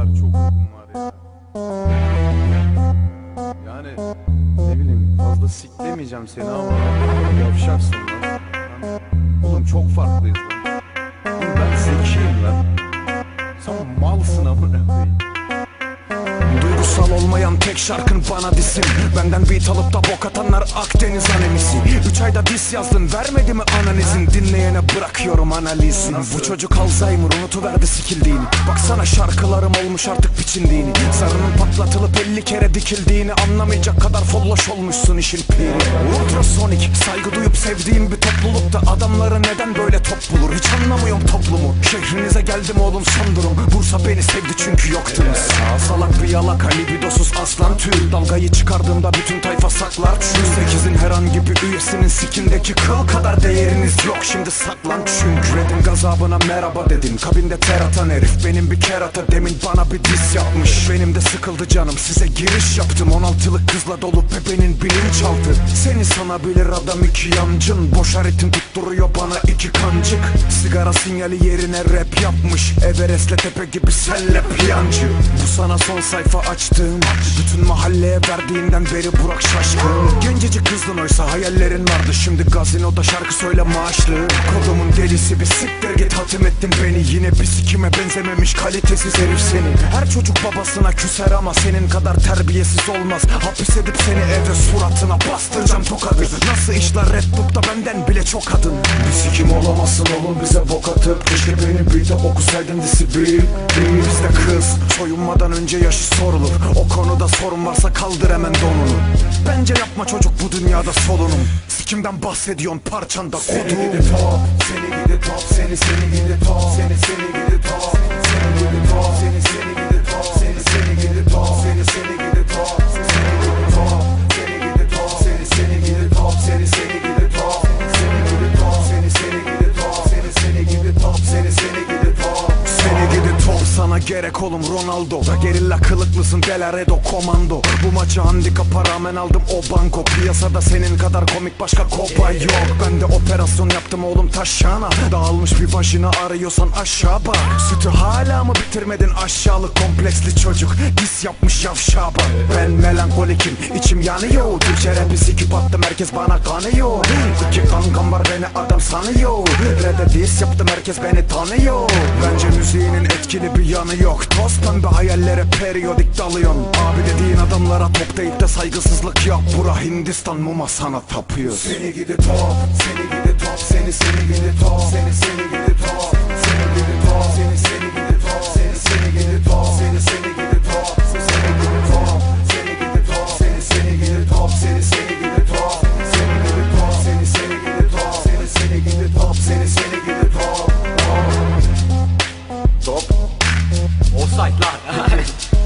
kadar çok uykum var ya. Yani ne bileyim fazla siklemeyeceğim seni ama yavşaksın lan. Oğlum çok farklıyız lan. Oğlum ben zekiyim lan. Sen malsın amına koyayım. Duygusal olmayan tek şarkın bana disin Benden beat alıp da bok atanlar Akdeniz anemisi Üç ayda dis yazdın. Vermedi mi analizin? Dinleyene bırakıyorum analizin. Bu çocuk Alzheimer unutuverdi sikildiğini. Baksana şarkılarım olmuş artık biçindiğini Sarının patlatılıp 50 kere dikildiğini Anlamayacak kadar folloş olmuşsun işin piri. Ultrasonik saygı duyup sevdiğim bir toplulukta Adamları neden böyle top bulur? Hiç anlamıyorum toplumu. Şehrinize geldim oğlum son durum. Bursa beni sevdi çünkü yoktunuz. Salak yalaka libidosuz aslan tür Dalgayı çıkardığımda bütün tayfa saklar Çünkü sekizin herhangi bir üyesinin sikindeki kıl kadar değeriniz yok. Şimdi saklan çünkü. Red'in gazabına merhaba dedin Kabinde ter atan herif. Benim bir kerata Demin bana bir diss yapmış. Benim de sıkıldı canım. Size giriş yaptım. 16'lık kızla dolu bebenin bilinçaltı. Seni sanabilir adam iki yancın Boşa ritim tutturuyor bana iki kancık. Sigara sinyali yerine rap yapmış. Everest'le tepe gibi selle piyancı Bu sana son sayfa açtım. Bütün mahalleye verdiğinden beri Burak şaşkın. Gencecik kızdın oysa hayallerin vardı. Şimdi gazinoda şarkı söyle maaşlı. Kodumun delisi bir siktir git hatim ettin beni. Yine bir sikime benzememiş kalitesiz herif seni Her çocuk babasına küser ama senin kadar terbiyesiz olmaz. Hapis edip seni evde suratına bastıracağım tokadı Nasıl işler red da benden bile çok adın. Bir sikim olamazsın oğlum bize bok atıp Keşke beni beat'e okusaydın disiplin. Bizde kız soyunmadan önce yaşı sorulur. O konuda sorun varsa kaldır hemen donunu. Bence yapma çocuk bu dünyada solunum. Sikimden bahsediyorsun parçanda kodum. Seni gidi top, seni gidi top Seni seni gidi top, seni seni gidi top Seni gidi top, seni gerek oğlum Ronaldo. Da gerilla kılıklısın Delaredo komando Bu maçı handikapa rağmen aldım o banko Piyasada senin kadar komik başka kopa yok. Ben de operasyon yaptım oğlum taşağına Dağılmış bir başını arıyorsan aşağı bak. Sütü hala mı bitirmedin aşağılık kompleksli çocuk? Dis yapmış yavşağa bak. Ben melankolikim içim yanıyor. Türkçe rapi sikip attım herkes bana kanıyor. İki kankam var beni adam sanıyor. Red'e dis yaptım herkes beni tanıyor. Bence müziğinin etkili bir yanı yok Toz pembe hayallere periyodik dalıyorsun Abi dediğin adamlara top deyip de saygısızlık yap Bura Hindistan muma sana tapıyor Seni gidi top, seni gidi top Seni seni gidi top, seni seni gidi top Seni gidi top, seni seni gidi top Seni seni gidi top, seni seni gidi top Seni gidi top, seni gidi top Seni seni gidi top, seni seni gidi top Seni gidi top, seni seni gidi top Seni seni gidi top, seni seni gidi top Top. sideline.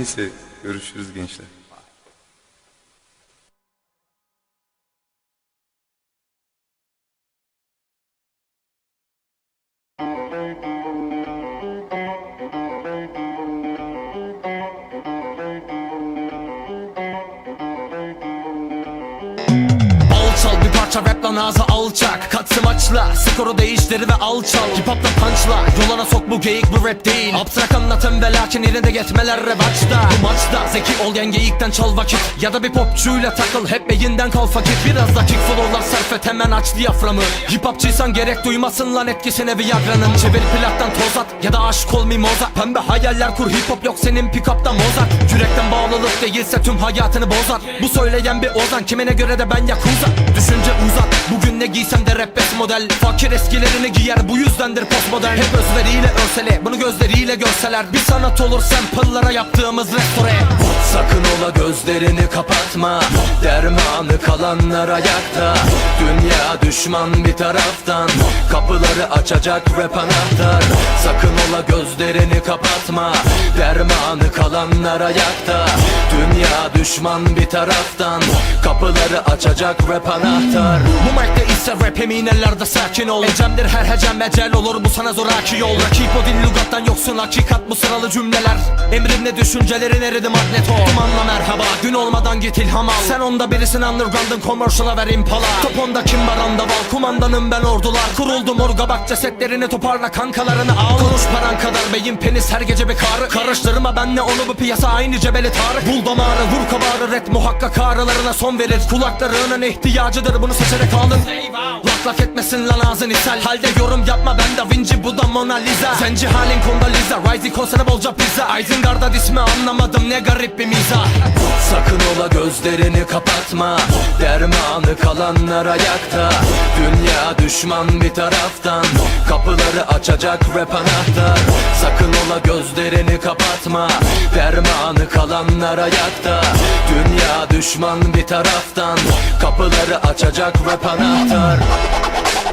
Neyse görüşürüz gençler. Alçal bir parça rap lan ağzı alçak Maçla skoru değiştir ve alçal Hip hopla punchla yolana sok bu geyik bu rap değil. Abstrak anlatın ve lakin yine de getmeler revaçta. Bu maçta zeki ol geyikten çal vakit. Ya da bir popçuyla takıl hep beyinden kal fakir. Biraz da kick flow'lar sarf et hemen aç diyaframı. Hip hopçıysan gerek duymasın lan etkisine Viagra'nın. Çevir plaktan toz at ya da aşk ol mimoza. Pembe hayaller kur hip hop yok senin pick up'ta Mozart. Yürekten bağlılık değilse tüm hayatını bozar. Bu söyleyen bir ozan kimine göre de ben yakuza. Düşünce uzak bugün ne giysem de rap best model Fakir eskilerini giyer bu yüzdendir postmodern. Hep özveriyle örsele bunu gözleriyle görseler. Bir sanat olur sample'lara yaptığımız restore Sakın ola gözlerini kapatma. Dermanı kalanlar ayakta. Dünya düş düşman bir taraftan. Kapıları açacak rap anahtar. Sakın ola gözlerini kapatma. Dermanı kalanlar ayakta. Dünya düşman bir taraftan. Kapıları açacak rap anahtar. Bu mic'te ise rap eminelerde sakin ol. Ecemdir her hecem mecel olur. Bu sana zoraki yol. Rakip o din lügattan yoksun. Hakikat bu sıralı cümleler. Emrimle düşüncelerin eridi magneto Dumanla merhaba gün olmadan git ilham al. Sen onda birisin underground'ın commercial'a ver impala. Top onda kim var anda val. Kumandanım ben ordular. Kuruldum orga bak cesetlerini toparla kankalarını al. Konuş paran kadar beyin penis her gece bir karı. Karıştırma benle onu bu piyasa aynı cebeli tarık. Bul damarı vur kabarı red muhakkak ağrılarına son verir. Kulaklarının ihtiyacıdır bunu seçerek alın. Lak lak etmesin lan ağzın ishal. Halde yorum yapma ben Da Vinci bu da Mona Lisa. Zenci halin konda Lisa Rising konsere bolca pizza. Isengard'a ismi anlamadım ne garip bir mizah. Sakın ola gözlerini kapatma. Dermanı kalanlar ayakta. Dünya düşman bir taraftan. Kapıları açacak rap anahtar. Sakın ola gözlerini kapatma. Dermanı kalanlar ayakta. Dünya düşman bir taraftan. Kapıları açacak rap anahtar Thank you.